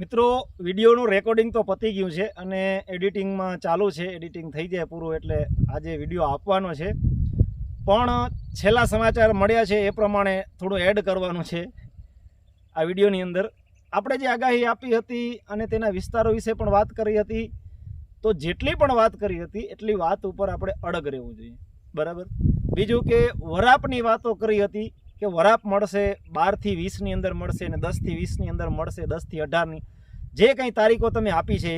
મિત્રો, વિડીયોનું રેકોર્ડિંગ તો પતી ગયું છે અને એડિટિંગમાં ચાલુ છે. એડિટિંગ થઈ જાય પૂરું એટલે આજે વીડિયો આપવાનો છે. પણ છેલ્લા સમાચાર મળ્યા છે એ પ્રમાણે થોડું એડ કરવાનું છે આ વિડીયોની અંદર. આપણે જે આગાહી આપી હતી અને તેના વિસ્તારો વિશે પણ વાત કરી હતી, તો જેટલી પણ વાત કરી હતી, એટલી વાત ઉપર આપણે અડગ રહેવું જોઈએ. બરાબર? બીજું કે વરાપની વાતો કરી હતી કે વરાપ મળશે, બારથી વીસની અંદર મળશે અને દસથી વીસની અંદર મળશે, દસથી અઢારની. જે કંઈ તારીખો તમે આપી છે,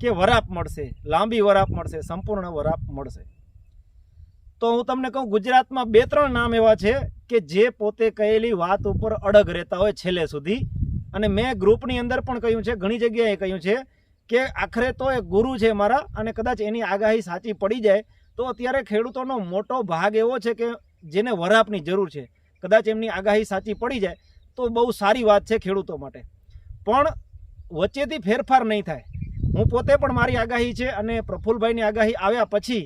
કે વરાપ મળશે, લાંબી વરાપ મળશે, સંપૂર્ણ વરાપ મળશે. તો હું તમને કહું, ગુજરાતમાં બે, ત્રણ નામ એવા છે કે જે પોતે કહેલી વાત ઉપર અડગ રહેતા હોય છેલ્લે સુધી. અને મેં ગ્રુપની અંદર પણ કહ્યું છે, ઘણી જગ્યાએ કહ્યું છે કે આખરે તો એ ગુરુ છે મારા અને કદાચ એની આગાહી સાચી પડી જાય, તો અત્યારે ખેડૂતોનો મોટો ભાગ એવો છે કે જેને વરાપની જરૂર છે. કદાચ એમની આગાહી સાચી પડી જાય તો બહુ સારી વાત છે ખેડૂતો માટે. પણ વચ્ચેથી ફેરફાર નહીં થાય. હું પોતે પણ મારી આગાહી છે અને પ્રફુલભાઈની આગાહી આવ્યા પછી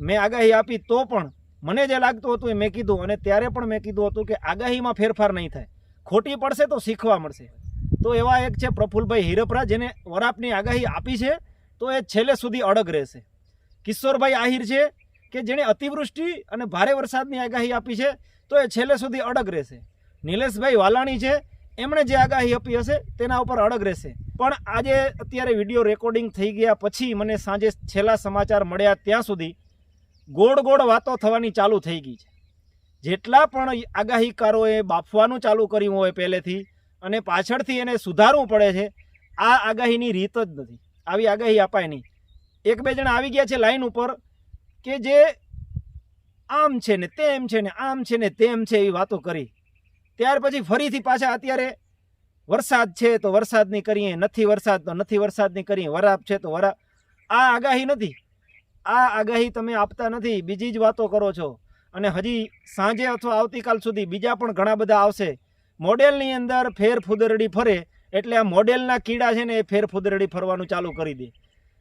મેં આગાહી આપી તો પણ મને જે લાગતું હતું એ મેં કીધું અને ત્યારે પણ મેં કીધું હતું કે આગાહીમાં ફેરફાર નહીં થાય. ખોટી પડશે તો શીખવા મળશે. તો એવા એક છે પ્રફુલભાઈ હિરપરા જેને વરાપની આગાહી આપી છે તો એ છેલ્લે સુધી અડગ રહેશે. કિશોરભાઈ આહિર છે કે જેણે અતિવૃષ્ટિ અને ભારે વરસાદની આગાહી આપી છે તો એ છેલ્લે સુધી અડગ રહેશે. નિલેશભાઈ વાલાણી છે, એમણે જે આગાહી આપી હશે તેના ઉપર અડગ રહેશે. પણ આજે અત્યારે વીડિયો રેકોર્ડિંગ થઈ ગયા પછી મને સાંજે છેલ્લા સમાચાર મળ્યા ત્યાં સુધી ગોળ ગોળ વાતો થવાની ચાલુ થઈ ગઈ છે. જેટલા પણ આગાહીકારોએ બાફવાનું ચાલુ કર્યું હોય પહેલેથી અને પાછળથી એને સુધારવું પડે છે, આ આગાહીની રીત જ નથી. આવી આગાહી અપાય નહીં. એક બે જણા આવી ગયા છે લાઈન ઉપર કે જે આમ છે ને તેમ છે ને આમ છે ને તેમ છે એવી વાતો કરી. ત્યાર પછી ફરીથી પાછા અત્યારે વરસાદ છે તો વરસાદની કરીએ, નથી વરસાદ તો નથી વરસાદની કરીએ, વરાપ છે તો વરાપ. આ આગાહી નથી. આ આગાહી તમે આપતા નથી, બીજી જ વાતો કરો છો. અને હજી સાંજે અથવા આવતીકાલ સુધી બીજા પણ ઘણા બધા આવશે. મોડેલની અંદર ફેર ફુદરડી ફરે એટલે આ મોડેલના કીડા છે ને એ ફેર ફુદરડી ફરવાનું ચાલુ કરી દે.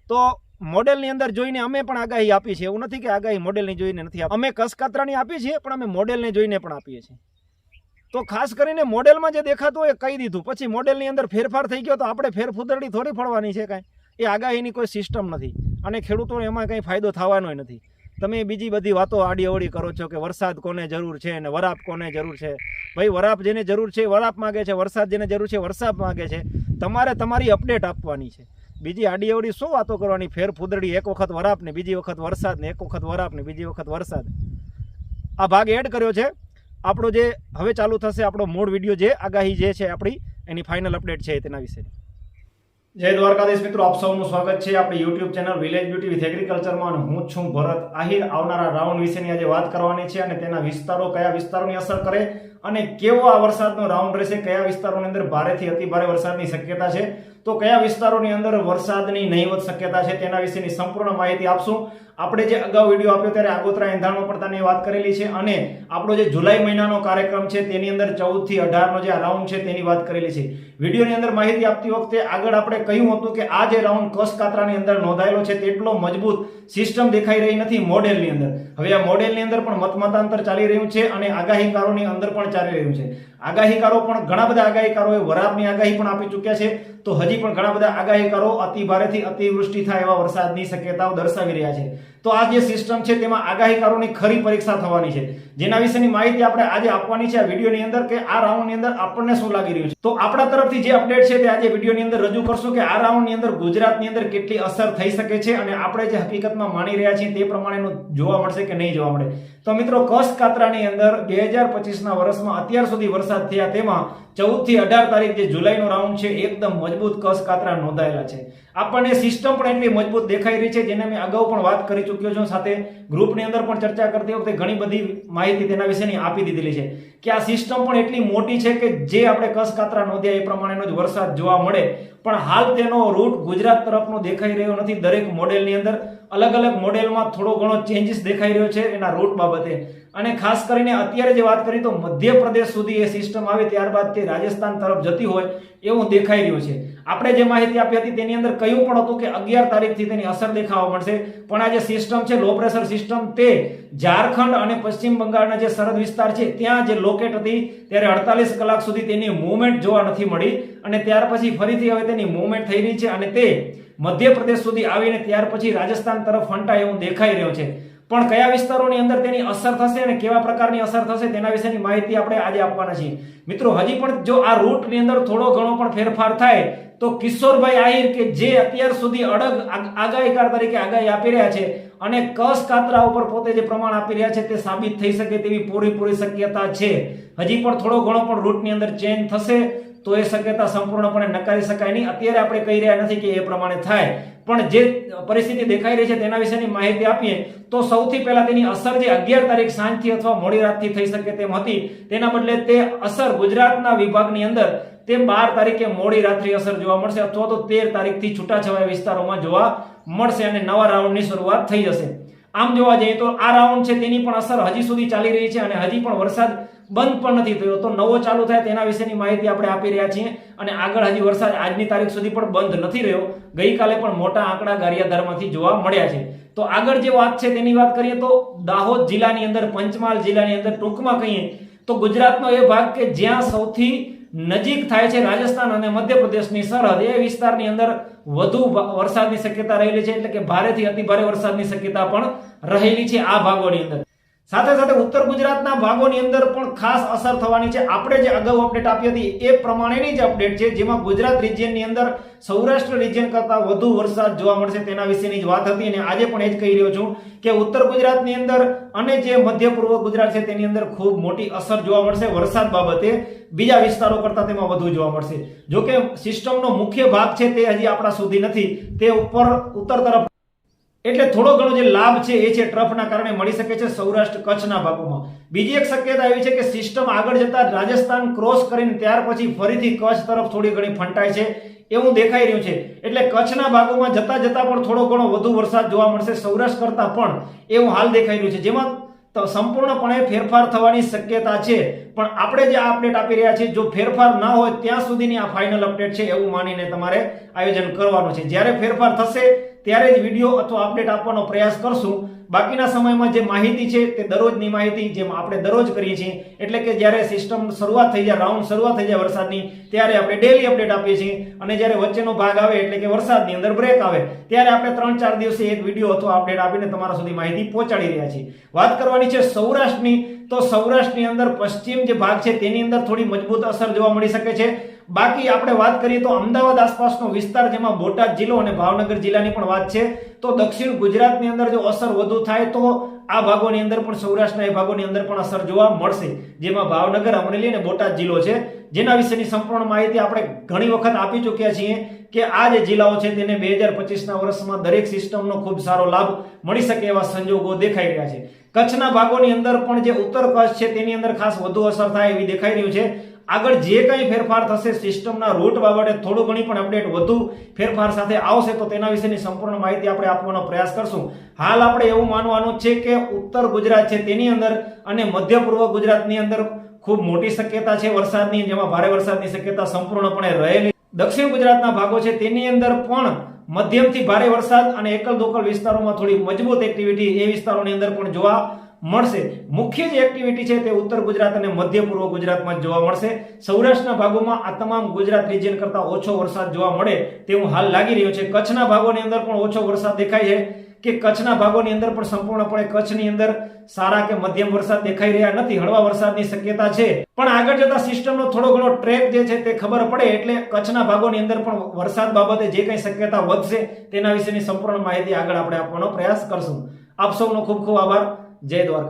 તો મોડેલની અંદર જોઈને અમે પણ આગાહી આપી છે. એવું નથી કે આગાહી મોડેલની જોઈને નથી આપી. અમે કસકાતરાની આપી છીએ પણ અમે મોડેલને જોઈને પણ આપીએ છીએ. તો ખાસ કરીને મોડેલમાં જે દેખાતું હોય કહી દીધું. પછી મોડેલની અંદર ફેરફાર થઈ ગયો તો આપણે ફેરફુદરડી થોડી ફળવાની છે કાંઈ. એ આગાહીની કોઈ સિસ્ટમ નથી. અને ખેડૂતોને એમાં કંઈ ફાયદો થવાનો નથી. તમે બીજી બધી વાતો આડી અવડી કરો છો કે વરસાદ કોને જરૂર છે અને વરાપ કોને જરૂર છે? ભાઈ, વરાપ જેને જરૂર છે વરાપ માગે છે, વરસાદ જેને જરૂર છે વરસાદ માગે છે. તમારે તમારી અપડેટ આપવાની છે. બીજી આડી અવડી શું વાતો કરવાની? ફેર ફુદરડી એક વખત વરાપ ને બીજી વખત વરસાદ ને એક વખત વરાપ ને બીજી વખત વરસાદ આ ભાગ એડ કર્યો છે. આપણો જે હવે ચાલુ થશે આપણો મૂળ વીડિયો જે આગાહી જે છે આપણી, એની ફાઇનલ અપડેટ છે તેના વિશે. જય દ્વારકાધીશ મિત્રો, આપ સૌનું સ્વાગત છે આપણી YouTube channel village beauty with એગ્રીકલ્ચરમાં અને હું છું ભરત આહિર. આવનારા રાઉન્ડ વિશેની આજે વાત કરવાની છે અને તેના વિસ્તારો કયા વિસ્તારોની અસર કરે અને કેવો આ વરસાદનો રાઉન્ડ રહેશે, કયા વિસ્તારોની અંદર ભારેથી અતિ ભારે વરસાદની શક્યતા છે. તો કયા વિસ્તારોની અંદર વરસાદની નહીવત શક્યતા છે તેના વિશેની સંપૂર્ણ માહિતી આપશું. આપણે જે અગાઉ વીડિયો આપ્યો ત્યારે આગોતરા એંધાણમાં પડતાની વાત કરેલી છે અને આપણો જે જુલાઈ મહિનાનો કાર્યક્રમ છે તેની અંદર ચૌદથી અઢારનો જે આ રાઉન્ડ છે તેની વાત કરેલી છે. વિડીયોની અંદર માહિતી આપતી વખતે આગળ આપણે કહ્યું હતું કે આ જે રાઉન્ડ કસ કાતરાની અંદર નોંધાયેલો છે તેટલો મજબૂત સિસ્ટમ દેખાઈ રહી નથી મોડેલની અંદર. હવે આ મોડેલની અંદર પણ મતમતાંતર ચાલી રહ્યું છે અને આગાહીકારોની અંદર પણ ચાલી રહ્યું છે. આગાહીકારો પણ ઘણા બધા આગાહીકારોએ વરાપની આગાહી પણ આપી ચૂક્યા છે. તો હજી પણ ઘણા બધા આગાહીકારો અતિ ભારેથી અતિવૃષ્ટિ થાય એવા વરસાદની શક્યતાઓ દર્શાવી રહ્યા છે. તો આ જે સિસ્ટમ છે તેમાં આગાહીકારોની ખરી પરીક્ષા થવાની છે. જેના વિશેની માહિતી આપણે આજે આપવાની છે આ વિડીયોની અંદર કે આ રાઉન્ડની અંદર આપણને શું લાગી રહ્યું છે. તો આપણા તરફથી જે અપડેટ છે તે આજે વિડીયોની અંદર રજૂ કરશું કે આ રાઉન્ડની અંદર ગુજરાતની અંદર કેટલી અસર થઈ શકે છે અને આપણે જે હકીકતમાં માની રહ્યા છીએ તે પ્રમાણેનું જોવા મળશે કે નહીં જોવા મળે. તો મિત્રો, કચ્છ કાતરાની અંદર બે હજાર પચીસના વર્ષમાં અત્યાર સુધી વરસાદ થયા તેમાં ચૌદથી અઢાર તારીખ જે જુલાઈનો રાઉન્ડ છે, એકદમ મજબૂત કસ કાતરા નોંધાયેલા છે. આપણને સિસ્ટમ પણ એટલી મજબૂત દેખાઈ રહી છે, જેને મેં અગાઉ પણ વાત કરી ચૂક્યો છું સાથે ગ્રુપની અંદર પણ ચર્ચા કરતી વખતે ઘણી બધી માહિતી તેના વિશેની આપી દીધેલી છે. કે આ સિસ્ટમ પણ એટલી મોટી છે કે જે આપણે કસ કાતરા નોંધ્યા એ પ્રમાણેનો જ વરસાદ જોવા મળે. પણ હાલ તેનો રૂટ ગુજરાત તરફનો દેખાઈ રહ્યો નથી. દરેક મોડેલની અંદર અલગ અલગ મોડેલમાં થોડો ઘણો ચેન્જીસ દેખાઈ રહ્યો છે એના રૂટ બાબતે. અને ખાસ કરીને અત્યારે જે વાત કરી તો મધ્યપ્રદેશ સુધી એ સિસ્ટમ આવે ત્યારબાદ તે રાજસ્થાન તરફ જતી હોય એવું દેખાઈ રહ્યું છે. આપણે જે માહિતી આપી હતી તેની અંદર કહ્યું પણ હતું કે અગિયાર તારીખથી તેની અસર દેખાવા મળશે. પણ આ જે સિસ્ટમ છે લો પ્રેશર સિસ્ટમ તે ઝારખંડ અને પશ્ચિમ બંગાળના જે સરહદ વિસ્તાર છે, ત્યાં જે લો લોકેટ હતી, ત્યારે અડતાલીસ કલાક સુધી તેની મૂવમેન્ટ જોવા નથી મળી અને ત્યાર પછી ફરીથી હવે તેની મૂવમેન્ટ થઈ રહી છે અને તે મધ્યપ્રદેશ સુધી આવીને ત્યાર પછી રાજસ્થાન તરફ ફંટાય એવું દેખાઈ રહ્યો છે. પણ કયા વિસ્તારોની અંદર તેની અસર થશે અને કેવા પ્રકારની અસર થશે તેના વિશેની માહિતી આપણે આજે આપવાના છીએ. મિત્રો, હજી પણ જો આ રૂટની અંદર થોડો ઘણો પણ ફેરફાર થાય તો કિશોરભાઈ આહિર કે જે અત્યાર સુધી અડગ આગ- આગાહીકાર તરીકે આગાહી આપી રહ્યા છે અને કસ કાતરા ઉપર પોતે જે પ્રમાણ આપી રહ્યા છે તે સાબિત થઈ શકે તેવી પૂરેપૂરી શક્યતા છે. હજી પણ થોડો ઘણો પણ રૂટની અંદર ચેન્જ થશે. તો એ શક્યતા સંપૂર્ણપણે નકારી શકાય નહીં. અત્યારે આપણે કહી રહ્યા નથી કે એ પ્રમાણે થાય. પણ જે પરિસ્થિતિ દેખાઈ રહી છે તેના વિશેની માહિતી આપીએ તો સૌથી પહેલા તેની અસર જે અગિયાર તારીખ સાંજથી અથવા મોડી રાતથી થઈ શકે તેમ હતી. તેના બદલે તે અસર ગુજરાતના વિભાગની અંદર તે બાર તારીખે મોડી રાત્રિ અસર જોવા મળશે અથવા તો તેર તારીખથી છૂટાછવાયા વિસ્તારોમાં જોવા મળશે અને નવા રાઉન્ડની શરૂઆત થઈ જશે. આમ જોવા જઈએ તો આ રાઉન્ડ છે, તેની પણ અસર હજી સુધી ચાલી રહી છે અને હજી પણ વરસાદ બંધ પણ નથી થયો. તો નવો ચાલુ થાય તેના વિશેની માહિતી આપણે આપી રહ્યા છીએ અને આગળ હજી વરસાદ આજની તારીખ સુધી પણ બંધ નથી રહ્યો. ગઈકાલે પણ મોટા આંકડા ગારિયાધારમાંથી જોવા મળ્યા છે. તો આગળ જે વાત છે તેની વાત કરીએ તો દાહોદ જિલ્લાની અંદર, પંચમહાલ જિલ્લાની અંદર ટૂંકમાં કહીએ તો ગુજરાતનો એ ભાગ કે જ્યાં સૌથી નજીક થાય છે રાજસ્થાન અને મધ્યપ્રદેશની સરહદ. એ વિસ્તારની અંદર વધુ વરસાદની શક્યતા રહેલી છે, એટલે કે ભારેથી અતિ ભારે વરસાદની શક્યતા પણ રહેલી છે આ ભાગોની અંદર. સાથે સાથે ઉત્તર ગુજરાતના ભાગોની અંદર પણ ખાસ અસર થવાની છે. આપણે જે અગાઉ અપડેટ આપી હતી એ પ્રમાણેની જ અપડેટ છે, જેમાં ગુજરાત રિજિયનની અંદર સૌરાષ્ટ્ર રિજિયન કરતા વધુ વરસાદ જોવા મળશે તેના વિશેની જ વાત હતી અને આજે પણ એ જ કહી રહ્યો છું કે ઉત્તર ગુજરાતની અંદર અને જે મધ્ય પૂર્વ ગુજરાત છે તેની અંદર ખૂબ મોટી અસર જોવા મળશે. વરસાદ બાબતે બીજા વિસ્તારો કરતા તેમાં વધુ જોવા મળશે. જોકે સિસ્ટમનો મુખ્ય ભાગ છે તે હજી આપણા સુધી નથી. તે ઉપર ઉત્તર તરફ એટલે થોડો ઘણો જે લાભ છે એ છે ટ્રફના કારણે મળી શકે છે સૌરાષ્ટ્ર કચ્છના ભાગોમાં. બીજી એક શક્યતા એવી છે કે સિસ્ટમ આગળ જતા રાજસ્થાન ક્રોસ કરીને ત્યાર પછી ફરીથી કચ્છ તરફ થોડી ઘણી ફંટાય છે એવું દેખાઈ રહ્યું છે. એટલે કચ્છના ભાગોમાં જતા જતા પણ થોડો ઘણો વધુ વરસાદ જોવા મળશે સૌરાષ્ટ્ર કરતા પણ એવું હાલ દેખાઈ રહ્યું છે. જેમાં સંપૂર્ણપણે ફેરફાર થવાની શક્યતા છે. પણ આપણે જે આ અપડેટ આપી રહ્યા છીએ, જો ફેરફાર ના હોય ત્યાં સુધીની આ ફાઇનલ અપડેટ છે એવું માનીને તમારે આયોજન કરવાનું છે. જ્યારે ફેરફાર થશે ત્યારે જ વીડિયો અથવા અપડેટ આપવાનો પ્રયાસ કરશું. બાકીના સમયમાં જે માહિતી છે તે દરરોજની માહિતી જેમ આપણે દરરોજ કરીએ છીએ, એટલે કે જ્યારે સિસ્ટમ શરૂઆત થઈ જાય, રાઉન્ડ શરૂઆત થઈ જાય વરસાદની, ત્યારે આપણે ડેલી અપડેટ આપીએ છીએ. અને જ્યારે વચ્ચેનો ભાગ આવે, એટલે કે વરસાદની અંદર બ્રેક આવે, ત્યારે આપણે ત્રણ ચાર દિવસે એક વીડિયો અથવા અપડેટ આપીને તમારા સુધી માહિતી પહોંચાડી રહ્યા છીએ. વાત કરવાની છે સૌરાષ્ટ્રની તો સૌરાષ્ટ્રની અંદર પશ્ચિમ જે ભાગ છે તેની અંદર થોડી મજબૂત અસર જોવા મળી શકે છે. બાકી આપણે વાત કરીએ તો અમદાવાદ આસપાસનો વિસ્તાર જેમાં બોટાદ જિલ્લો અને ભાવનગર જિલ્લાની પણ વાત છે. તો દક્ષિણ ગુજરાતની અંદર જો અસર વધુ થાય તો આ ભાગોની અંદર પણ સૌરાષ્ટ્રના એ ભાગોની અંદર પણ અસર જોવા મળશે. જેમાં ભાવનગર, અમરેલી અને બોટાદ જિલ્લો છે. જેના વિશેની સંપૂર્ણ માહિતી આપણે ઘણી વખત આપી ચૂક્યા છીએ કે આ જે જિલ્લાઓ છે તેને બે હજાર પચીસના વર્ષમાં દરેક સિસ્ટમનો ખૂબ સારો લાભ મળી શકે એવા સંજોગો દેખાઈ રહ્યા છે. કચ્છના ભાગોની અંદર પણ જે ઉત્તર કચ્છ છે તેની અંદર ખાસ વધુ અસર થાય એવી દેખાઈ રહ્યું છે. આગળ જે કંઈ ફેરફાર થશે સિસ્ટમના રૂટ બાબતે થોડું ઘણી પણ અપડેટ વધુ ફેરફાર સાથે આવશે તો તેના વિશેની સંપૂર્ણ માહિતી આપણે આપવાનો પ્રયાસ કરશું. હાલ આપણે એવું માનવાનું છે કે ઉત્તર ગુજરાત છે તેની અંદર અને મધ્ય પૂર્વ ગુજરાતની અંદર ખૂબ મોટી શક્યતા છે વરસાદની, જેમાં ભારે વરસાદની શક્યતા સંપૂર્ણપણે રહેલી. દક્ષિણ ગુજરાતના ભાગો છે તેની અંદર પણ મધ્યમથી ભારે વરસાદ અને એકલ દોકલ વિસ્તારોમાં થોડી મજબૂત એક્ટિવિટી એ વિસ્તારોની અંદર પણ જોવા મળશે. મુખ્ય જે એક્ટિવિટી છે તે ઉત્તર ગુજરાત અને મધ્ય પૂર્વ ગુજરાતમાં જોવા મળશે. સૌરાષ્ટ્રના ભાગોમાં આ તમામ ગુજરાત રિજિયન કરતા ઓછો વરસાદ જોવા મળે તેવું હાલ લાગી રહ્યું છે. કચ્છના ભાગોની અંદર પણ ઓછો વરસાદ દેખાય છે. કે કચ્છના ભાગોની અંદર પણ સંપૂર્ણપણે કચ્છની અંદર સારા કે મધ્યમ વરસાદ દેખાઈ રહ્યા નથી, હળવા વરસાદની શક્યતા છે. પણ આગળ જતા સિસ્ટમનો થોડો ઘણો ટ્રેક જે છે તે ખબર પડે એટલે કચ્છના ભાગોની અંદર પણ વરસાદ બાબતે જે કંઈ શક્યતા વધશે તેના વિશેની સંપૂર્ણ માહિતી આગળ આપણે આપવાનો પ્રયાસ કરશું. આપ સૌનો ખૂબ ખૂબ આભાર. જય દ્વારકા.